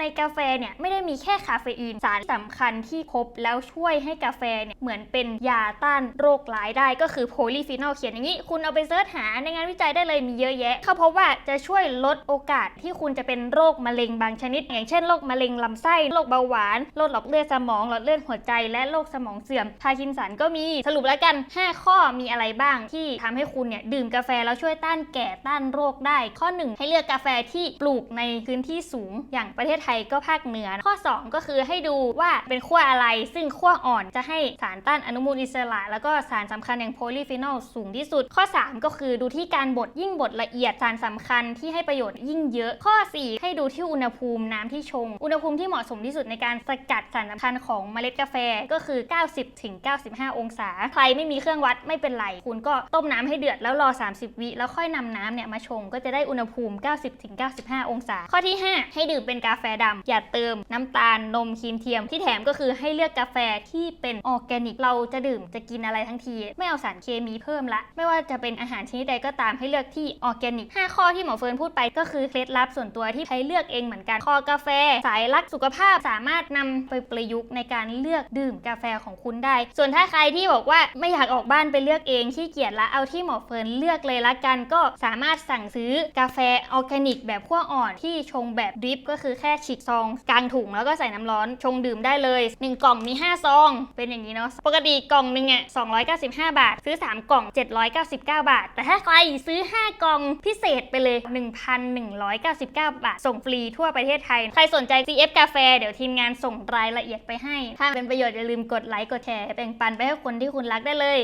ในกาแฟเนี่ยไม่ได้มีแค่คาเฟอีนสารสำคัญที่ครบแล้วช่วยให้กาแฟเนี่ยเหมือนเป็นยาต้านโรคร้ายได้ก็คือโพลีฟีนอลเขียนอย่างนี้ คุณเอาไปเสิร์ชหาในงานวิจัยได้เลยมีเยอะแยะ เขาพบว่าจะช่วยลดโอกาสที่คุณจะเป็นโรคมะเร็งบางชนิด อย่างเช่นโรคมะเร็งลำไส้โรคเบาหวานโรคหลอดเลือดสมองหลอดเลือดหัวใจ และโรคสมองเสื่อมพาร์กินสันก็มีสรุปแล้วกัน 5 ข้อมีอะไรบ้างที่ทำให้คุณเนี่ยดื่มกาแฟแล้วช่วยต้านแก่ต้านโรคได้ ข้อ 1 ให้เลือกกาแฟที่ปลูกในพื้นที่สูงอย่างประเทศไทยก็ภาคเหนือ ข้อ 2 ก็คือให้ดูว่าเป็นขั้วอะไรซึ่งขั้วอ่อนจะให้สารต้านอนุมูลอิสระ แล้วก็สารสำคัญอย่างโพลีฟีนอลสูงที่สุด ข้อ 3 ก็คือดูที่การบดยิ่งบดละเอียดสารสำคัญที่ให้ประโยชน์ยิ่งเยอะ ข้อ 4 ให้ดูที่อุณหภูมิน้ำที่ชง อุณหภูมิที่เหมาะสมที่สุดในการสกัดสารสำคัญของเมล็ดกาแฟก็คือ 90ถึง95 องศา ใครไม่มีเครื่องวัดไม่เป็นไร คุณก็ต้มน้ำให้เดือดแล้วรอ 30 วิแล้วค่อยนำน้ำเนี่ยมาชงก็จะได้อุณหภูมิ 90ถึง95 องศา ข้อที่ 5 ให้ดื่มเป็นกาแฟดำอย่าเติมน้ำตาลนมครีมเทียมที่แถมก็คือให้เลือกกาแฟที่เป็นออร์แกนิกเราจะดื่มจะกินอะไรทั้งที ไม่เอาสารเคมีเพิ่มละ ไม่ว่าจะเป็นอาหารชนิดใดก็ตามให้เลือกที่ออร์แกนิก 5 ข้อที่หมอเฟิร์นพูดไปก็คือเคล็ดลับส่วนตัวที่ใช้เลือกเองเหมือนกันคอกาแฟ สายรักสุขภาพสามารถนำไปประยุกต์ในการเลือกดื่มกาแฟของคุณได้ ส่วนถ้าใครที่บอกว่าไม่อยากออกบ้านไปเลือกเองขี้เกียจละเอาที่หมอเฟิร์นเลือกเลยละกันก็สามารถสั่งซื้อกาแฟออร์แกนิกแบบขั้วอ่อนที่ชงแบบดริปก็คือแค่ฉีกซองกลางถุงแล้วก็ใส่น้ำร้อนชงดื่มได้เลยหนึ่งกล่องมี 5 ซอง เป็นอย่างนี้เนาะปกติกล่องหนึ่งอะ295 บาท ซื้อ 3 กล่อง 799 บาท แต่ถ้าใครซื้อ 5 กล่องพิเศษไปเลย 1,199 บาท ส่งฟรีทั่วประเทศไทย ใครสนใจ CF กาแฟเดี๋ยวทีมงานส่งรายละเอียดไปให้ ถ้าเป็นประโยชน์อย่าลืมกดไลค์กดแชร์แบ่งปันไปให้คนที่คุณรักได้เลย